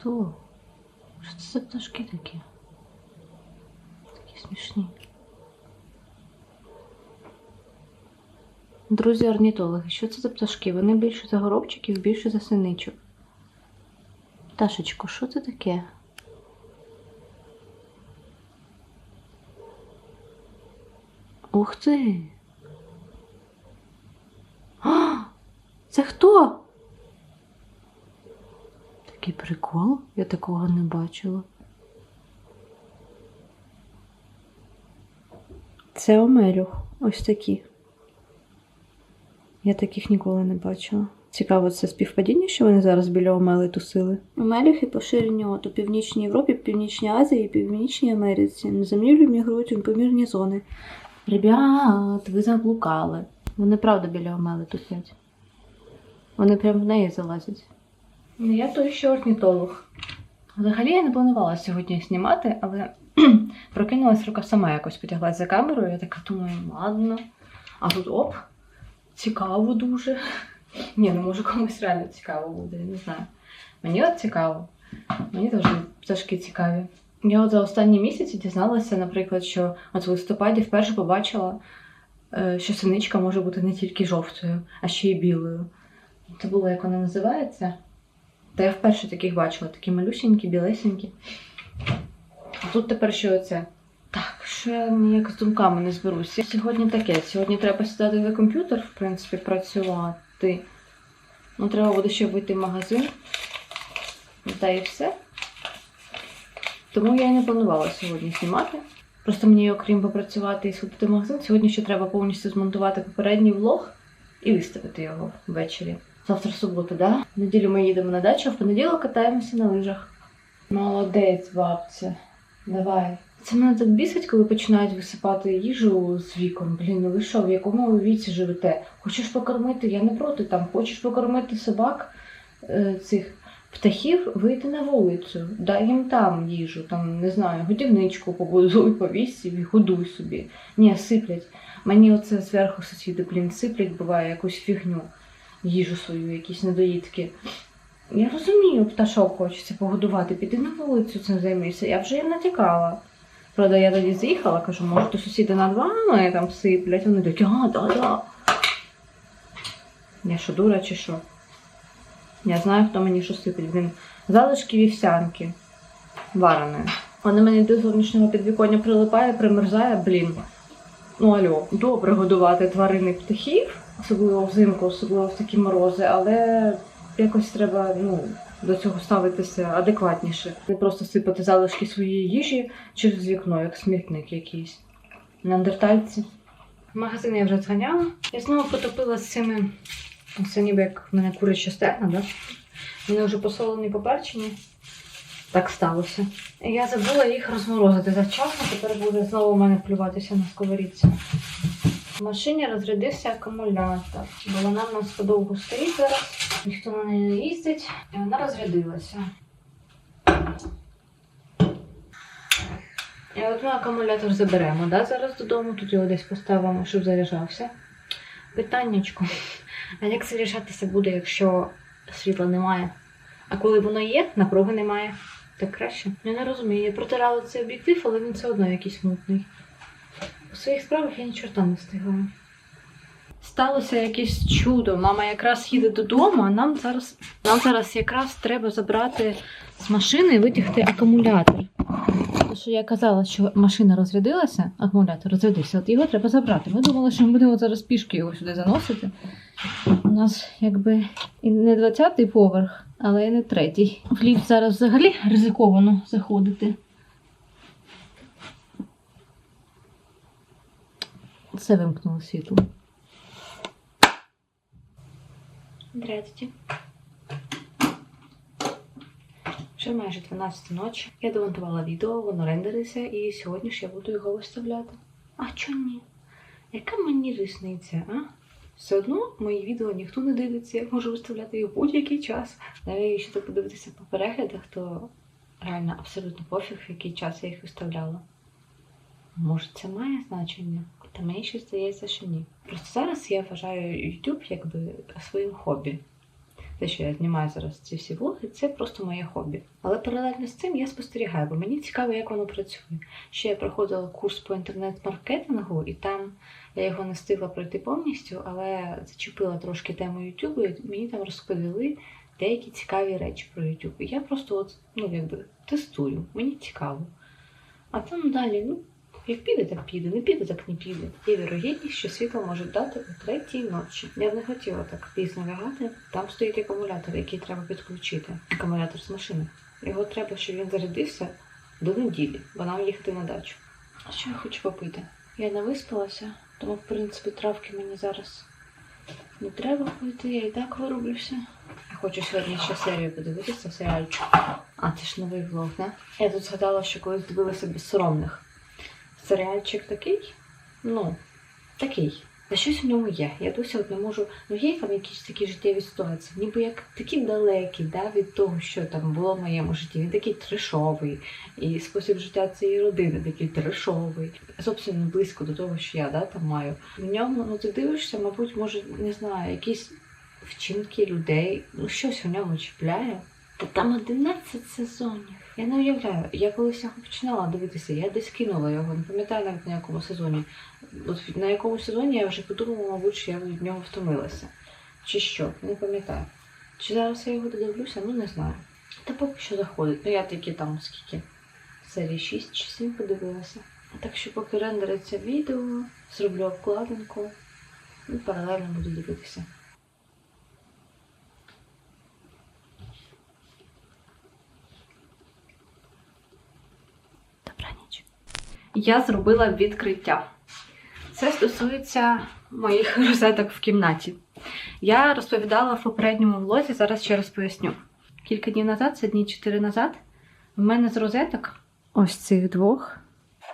хто? Що це за пташки такі? Такі смішні. Друзі орнітологи, що це за пташки? Вони більше за горобчиків, більше за синичок. Пташечко, що це таке? Ух ти! А, це хто? Такий прикол, я такого не бачила. Це омелюх, ось такі. Я таких ніколи не бачила. Цікаво, це співпадіння, що вони зараз біля омели тусили. Омелюхи поширені от у Північній Європі, Північній Азії і Північній Америці. На землі мігрують у помірні зони. Ребят, ви заблукали. Вони правда біля омели тусять. Вони прямо в неї залазять. Ну, Я той ще орнітолог. Взагалі я не планувала сьогодні знімати, але прокинулась рука сама якось потяглась за камерою. Я така думаю, ладно. А тут оп, цікаво дуже. Ні, ну може комусь реально цікаво буде, я не знаю. Мені от цікаво. Мені теж пташки цікаві. Я от за останні місяці дізналася, наприклад, що от в листопаді вперше побачила, е, що синичка може бути не тільки жовтою, а ще й білою. Це було, як вона називається. Та я вперше таких бачила, такі малюсенькі, білесенькі. А тут тепер що оце? Так, що я ніяк з думками не зберуся. Сьогодні таке. Сьогодні треба сідати за комп'ютер, в принципі, працювати. Ну, треба буде ще вийти в магазин. Та і все. Тому я і не планувала сьогодні знімати. Просто мені, окрім попрацювати і сходити в магазин, сьогодні ще треба повністю змонтувати попередній влог і виставити його ввечері. Завтра субота, да? В неділю ми їдемо на дачу, а в понеділок катаємося на лижах. Молодець, бабця. Давай. Це мене так бісить, коли починають висипати їжу з віком. Блін, ну ви що, в якому ви віці живете? Хочеш покормити? Я не проти там. Хочеш покормити собак е, цих птахів, вийти на вулицю, дай їм там їжу, там не знаю, годівничку побудуй, повісь і годуй собі. Ні, сиплять. Мені оце зверху сусіди, блін, сиплять, буває якусь фігню, їжу свою, якісь недоїдки. Я розумію, пташок хочеться погодувати, піди на вулицю цим займися. Я вже їм натякала. Правда, я тоді з'їхала, кажу, може, то сусіди над вами там сиплять. Вони такі, а, да-да. Я що, дура чи що? Я знаю, хто мені що сипить. Він залишки вівсянки вареної. Вони мені до зовнішнього підвіконня прилипає, примерзає, блін. Ну алло, добре годувати тварини птахів, особливо взимку, особливо в такі морози, але якось треба ну, до цього ставитися адекватніше. Не просто сипати залишки своєї їжі через вікно, як смітник якийсь. Неандертальці. В магазин я вже зганяла. Я знову потопила з цими. Це ніби як в мене куряча стегна, да? Вони вже посолені, поперчені. Так сталося. Я забула їх розморозити завчасно, тепер буде знову у мене плюватися на сковорідці. В машині розрядився акумулятор, бо вона в нас подовго стоїть зараз, ніхто на неї не їздить, і вона розрядилася. І от ми акумулятор заберемо, да, зараз додому, тут його десь поставимо, щоб заряджався. Питаннячко. А як заряджатися буде, якщо світла немає? А коли воно є, напруги немає. Так краще. Я не розумію. Я протирала цей об'єктив, але він все одно якийсь мутний. У своїх справах я ні чорта не встигаю. Сталося якесь чудо. Мама якраз їде додому, а нам зараз, нам зараз якраз треба забрати з машини і витягти акумулятор. Тому що я казала, що машина розрядилася, акумулятор розрядився, от його треба забрати. Ми думали, що ми будемо зараз пішки його сюди заносити. У нас якби і не 20-й поверх, але і не третій. В ліфт зараз взагалі ризиковано заходити. Це вимкнуло світло. Здравствуйте. Вже майже 12 ночі. Я домонтувала відео, воно рендериться, і сьогодні ж я буду його виставляти. А чо ні? Яка мені різниця, а? Все одно мої відео ніхто не дивиться, я можу виставляти їх будь-який час. Навіть якщо подивитися по переглядах, то реально абсолютно пофіг, в який час я їх виставляла. Може, це має значення? Та мені ще здається, що ні. Просто зараз я вважаю YouTube якби своїм хобі. те, що я знімаю зараз ці всі влоги, це просто моє хобі. Але паралельно з цим я спостерігаю, бо мені цікаво, як воно працює. Ще я проходила курс по інтернет-маркетингу, і там я його не встигла пройти повністю, але зачепила трошки тему Ютубу, і мені там розповіли деякі цікаві речі про YouTube. І я просто от, ну, якби тестую, мені цікаво. А там далі, ну, як піде, так піде, не піде, так не піде. Є вірогідність, що світло може дати о третій ночі. Я б не хотіла так пізно лягати. Там стоїть акумулятор, який треба підключити. Акумулятор з машини. Його треба, щоб він зарядився до неділі, бо нам їхати на дачу. А що я хочу попити? Я не виспалася, тому, в принципі, травки мені зараз не треба пити, я і так вирублюся. Я хочу сьогодні ще серію подивитися, серіальчик. А, це ж новий влог, не? Я тут згадала, що колись дивилася безсоромних. Серіальчик такий, ну, такий. Та щось в ньому є. Я досі от не можу. Ну є там якісь такі життєві ситуації, ніби як такі далекі да, від того, що там було в моєму житті. Він такий трешовий. І спосіб життя цієї родини такий трешовий. Зовсім не близько до того, що я да, там маю. В ньому, ну ти дивишся, мабуть, може, не знаю, якісь вчинки людей, ну щось в ньому чіпляє. Та там 11 сезонів. Я не уявляю. Я колись його починала дивитися, я десь кинула його, не пам'ятаю навіть на якому сезоні. От на якому сезоні я вже подумала, мабуть, що я від нього втомилася. Чи що, не пам'ятаю. Чи зараз я його додивлюся, ну не знаю. Та поки що заходить. Ну я тільки там скільки серії 6 чи 7 подивилася. Так що поки рендериться відео, зроблю обкладинку і паралельно буду дивитися. Добраніч. Я зробила відкриття. Це стосується моїх розеток в кімнаті. Я розповідала в попередньому влозі, зараз ще раз поясню. Кілька днів назад, це дні 4 назад, в мене з розеток, ось цих двох,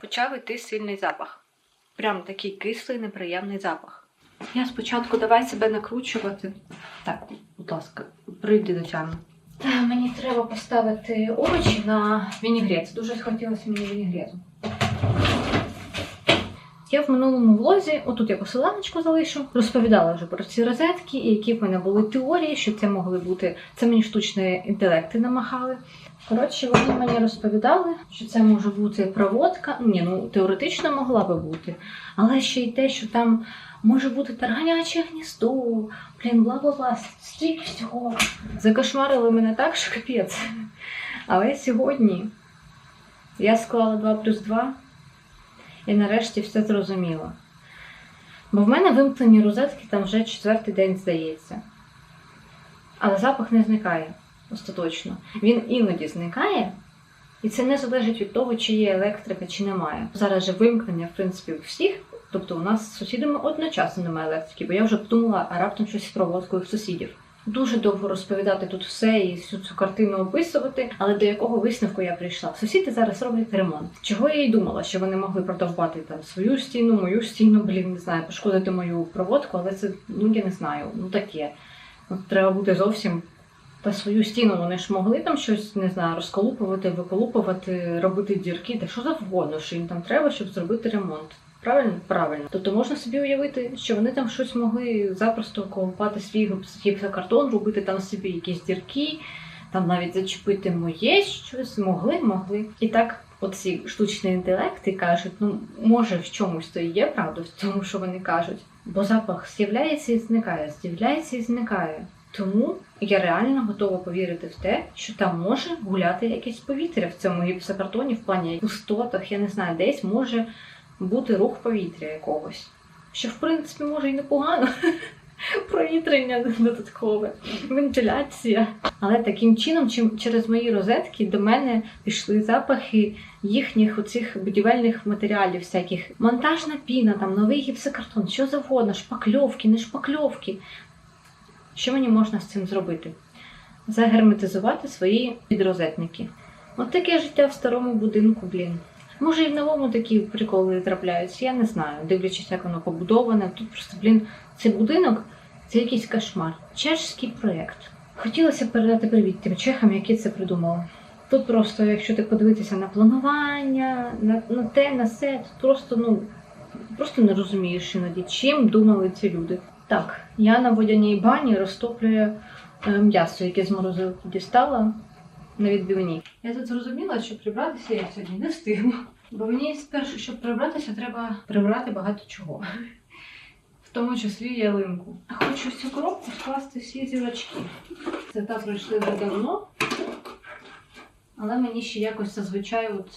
почав йти сильний запах. Прям такий кислий, неприємний запах. Я спочатку давай себе накручувати. Так, будь ласка, прийди до тями. Мені треба поставити овочі на вінігрець. Дуже хотілося мені вінігрету. Я в минулому влозі, отут я посиланочку залишу, розповідала вже про ці розетки, і які в мене були теорії, що це могли бути. Це мені штучні інтелекти намагали. Коротше, вони мені розповідали, що це може бути проводка. Ні, ну теоретично могла би бути, але ще й те, що там може бути тарганяче гніздо, блін, бла бла бла стільки всього. Закошмарили мене так, що капець. Але сьогодні я склала 2 плюс 2 і нарешті все зрозуміла. Бо в мене вимкнені розетки там вже четвертий день здається. Але запах не зникає остаточно. Він іноді зникає, і це не залежить від того, чи є електрика, чи немає. Зараз же вимкнення, в принципі, всіх. Тобто у нас з сусідами одночасно немає електрики, бо я вже подумала, а раптом щось з проводкою в сусідів. Дуже довго розповідати тут все і всю цю картину описувати, але до якого висновку я прийшла? Сусіди зараз роблять ремонт. Чого я й думала, що вони могли продовбати там свою стіну, мою стіну, блін, не знаю, пошкодити мою проводку, але це ну я не знаю, ну таке. От треба бути зовсім та свою стіну. Вони ж могли там щось не знаю, розколупувати, виколупувати, робити дірки, та що завгодно, що їм там треба, щоб зробити ремонт. Правильно? Правильно. Тобто можна собі уявити, що вони там щось могли запросто колупати свій гіпсокартон, робити там собі якісь дірки, там навіть зачепити моє щось, могли, могли. І так, оці штучні інтелекти кажуть, ну може в чомусь то і є правда в тому, що вони кажуть. Бо запах з'являється і зникає, з'являється і зникає. Тому я реально готова повірити в те, що там може гуляти якесь повітря в цьому гіпсокартоні, в плані пустотах, я не знаю, десь може бути рух повітря якогось. Що, в принципі, може і непогано. Провітрення додаткове, вентиляція. Але таким чином, чим через мої розетки до мене пішли запахи їхніх оцих будівельних матеріалів, всяких монтажна піна, там новий гіпсокартон, що завгодно, шпакльовки, не шпакльовки. Що мені можна з цим зробити? Загерметизувати свої підрозетники. От таке життя в старому будинку, блін. Може, і в новому такі приколи трапляються, я не знаю, дивлячись, як воно побудоване. Тут просто, блін, цей будинок це якийсь кошмар. Чешський проєкт. Хотілося передати привіт тим чехам, які це придумали. Тут просто, якщо ти подивитися на планування, на, на те, на все, тут просто, ну, просто не розумієш іноді, чим думали ці люди. Так, я на водяній бані розтоплюю е, м'ясо, яке з морозилки дістала на відбивні. Я тут зрозуміла, що прибратися я сьогодні не встигну. Бо мені спершу, щоб прибратися, треба прибрати багато чого. В тому числі ялинку. Хочу в цю коробку скласти всі зірочки. Це так пройшли вже давно. Але мені ще якось зазвичай от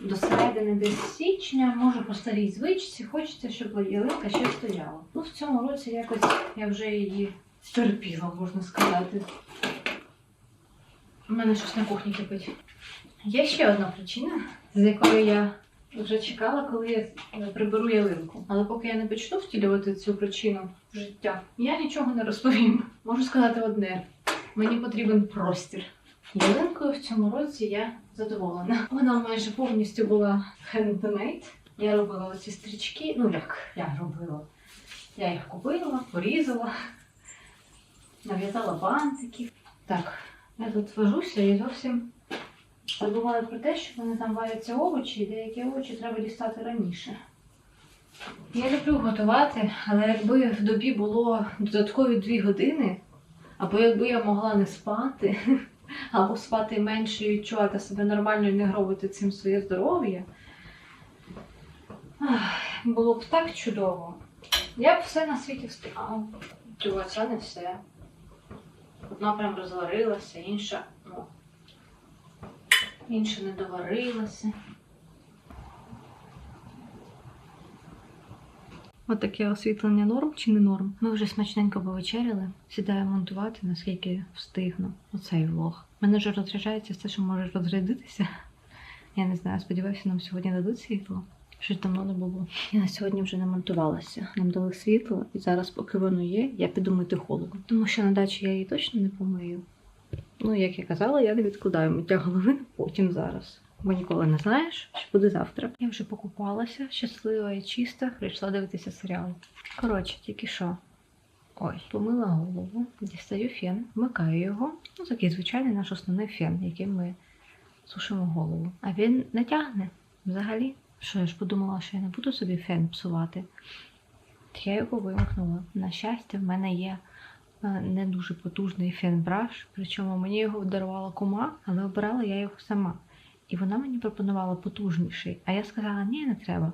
до середини десь січня, може по старій звичці, хочеться, щоб ялинка ще стояла. Ну, в цьому році якось я вже її стерпіла, можна сказати. У мене щось на кухні кипить. Є ще одна причина, з якою я вже чекала, коли я е, приберу ялинку. Але поки я не почну втілювати цю причину в життя, я нічого не розповім. Можу сказати одне: мені потрібен простір. Ялинкою в цьому році я задоволена. Вона майже повністю була handmade. Я робила оці стрічки. Ну як я робила? Я їх купила, порізала, нав'язала бантиків. Так, я тут вожуся і зовсім забуваю про те, що вони там варяться овочі, і деякі овочі треба дістати раніше. Я люблю готувати, але якби в добі було додаткові дві години, або якби я могла не спати, або спати менше і відчувати себе нормально і не гробити цим своє здоров'я, було б так чудово. Я б все на світі встигала. Це не все. Одна прям розварилася, інша, ну, інша не доварилася. От таке освітлення норм чи не норм. Ми вже смачненько повечеряли. Сідаю монтувати, наскільки встигну. Оцей влог. Мене вже розряджається все, що може розрядитися. Я не знаю, сподіваюся, нам сьогодні дадуть світло. Щось давно не було. Я на сьогодні вже не монтувалася. Нам дали світло, і зараз, поки воно є, я піду мити голову. Тому що на дачі я її точно не помию. Ну, як я казала, я не відкладаю миття голови потім зараз. Бо ніколи не знаєш, що буде завтра. Я вже покупалася, щаслива і чиста, прийшла дивитися серіал. Коротше, тільки що. Ой, помила голову, дістаю фен, вмикаю його. Ну, такий звичайний наш основний фен, яким ми сушимо голову. А він не тягне взагалі. Що я ж подумала, що я не буду собі фен псувати. Я його вимкнула. На щастя, в мене є е, не дуже потужний фен-браш, причому мені його дарувала кума, але обирала я його сама. І вона мені пропонувала потужніший, а я сказала, ні, не треба.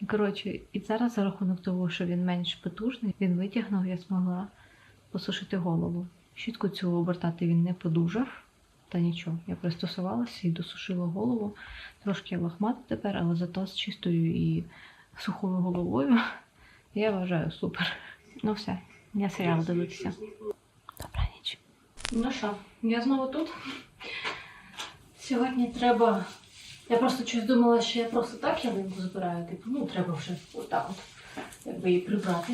І коротше, і зараз за рахунок того, що він менш потужний, він витягнув, я змогла посушити голову. Щітку цю обертати він не подужав, та нічого. Я пристосувалася і досушила голову. Трошки лохмата тепер, але зато з чистою і сухою головою. Я вважаю супер. Ну все, я серіал дивитися. Добра ніч. Ну що, я знову тут. Сьогодні треба. Я просто щось думала, що я просто так ялинку збираю. Типу, ну треба вже отак от, якби її прибрати.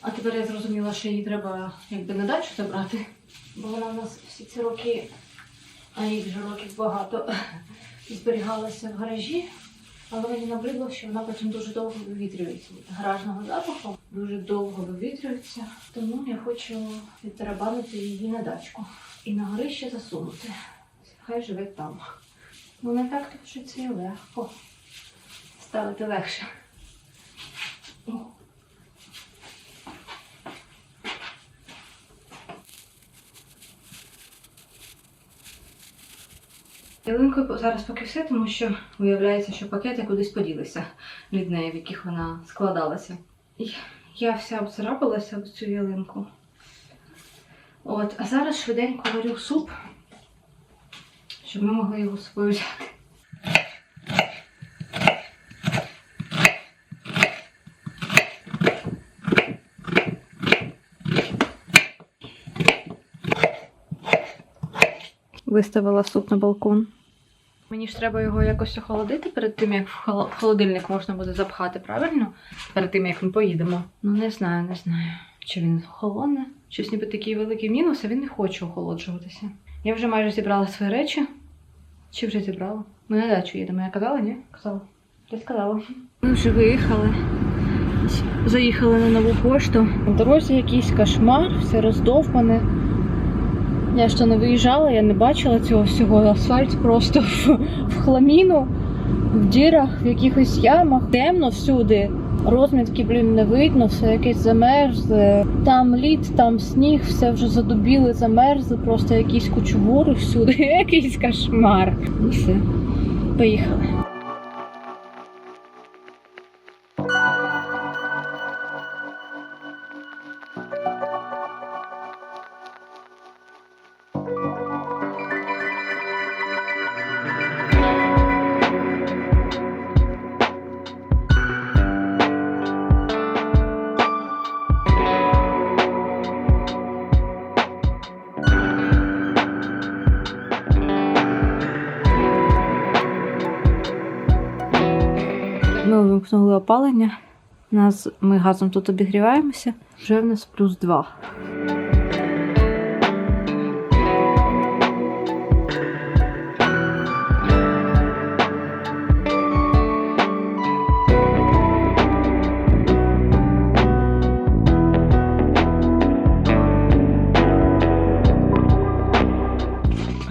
А тепер я зрозуміла, що її треба якби на дачу забрати. Бо вона в нас всі ці роки, а їх років багато, зберігалася в гаражі. Але мені набридло, що вона потім дуже довго вивітрюється від гаражного запаху, дуже довго вивітрюється. Тому я хочу відтарабанити її на дачку і на горище засунути. Хай живе там. Ну не так то це і легко. Ставити легше. Ялинкою зараз поки все, тому що виявляється, що пакети кудись поділися від неї, в яких вона складалася. Я вся обцарапалася об цю ялинку. От, а зараз швиденько варю суп, щоб ми могли його з собою взяти. Виставила суп на балкон. Мені ж треба його якось охолодити перед тим, як в холодильник можна буде запхати, правильно? Перед тим, як ми поїдемо. Ну, не знаю, не знаю. Чи він холодне? Щось ніби такий великий мінус, а він не хоче охолоджуватися. Я вже майже зібрала свої речі. Чи вже зібрала? Ми на дачу їдемо. Я казала, ні? Казала. Ти сказала. Ми вже виїхали. Заїхали на нову пошту. В дорозі якийсь кошмар, все роздовбане. Я ще не виїжджала, я не бачила цього всього. Асфальт просто в, в хламіну, в дірах, в якихось ямах. Темно всюди. Розмітки, блін, не видно, все якесь замерзле. Там лід, там сніг, все вже задубіли, замерзли, просто якісь кучугури всюди, якийсь кошмар. Ну все, поїхали. Вимкнули опалення. Нас, ми газом тут обігріваємося. Вже в нас плюс 2.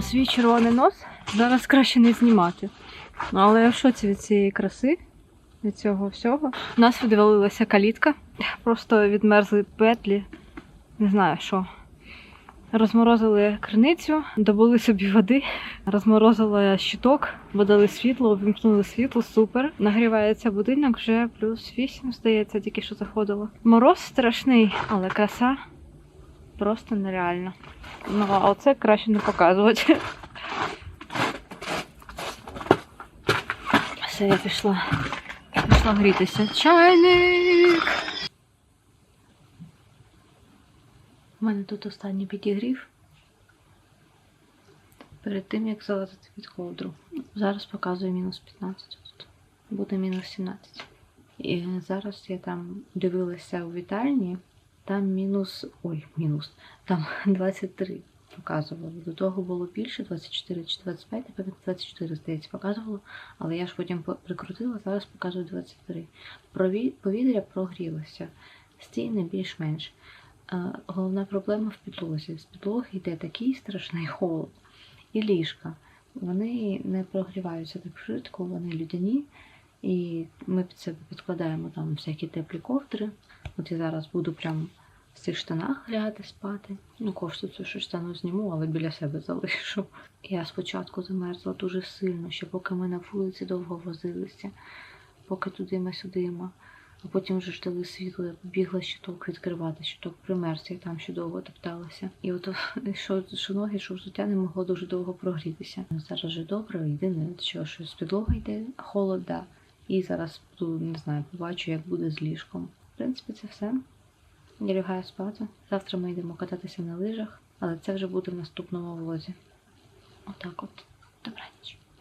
Свій червоний нос зараз краще не знімати. Ну, Але в шоці від цієї краси від цього всього. У нас відвалилася калітка, просто відмерзли петлі, не знаю що. Розморозили криницю, добули собі води, розморозили щиток, подали світло, увімкнули світло, супер. Нагрівається будинок вже плюс 8, здається, тільки що заходило. Мороз страшний, але краса просто нереальна. Ну, а оце краще не показувати. Все, я пішла. Пішла грітися. Чайник. У мене тут останній підігрів. Перед тим, як залазити під ковдру. Зараз показую мінус 15 тут. Буде мінус 17. І зараз я там дивилася у вітальні. Там мінус. Ой, мінус. Там 23 показувало. До того було більше, 24 чи 25, я пам'ятаю, 24, здається, показувало. Але я ж потім по- прикрутила, зараз показую 23. Прові- Повітря прогрілося. Стіни більш-менш. Головна проблема в підлозі. З підлоги йде такий страшний холод. І ліжка. Вони не прогріваються так швидко, вони людяні. І ми під себе підкладаємо там всякі теплі ковдри. От я зараз буду прям в цих штанах лягати спати. Ну, кошту цю що штану зніму, але біля себе залишу. Я спочатку замерзла дуже сильно, ще поки ми на вулиці довго возилися, поки туди сюди. А потім вже ж дали світло, я побігла щиток відкривати, щиток примерз, я там ще довго топталася. І от що, що ноги, що взуття не могло дуже довго прогрітися. Зараз вже добре, єдине, що, що з підлоги йде холод, да. І зараз буду, не знаю, побачу, як буде з ліжком. В принципі, це все. Я лягаю спати. Завтра ми йдемо кататися на лижах, але це вже буде в наступному влозі. Отак от. Добраніч.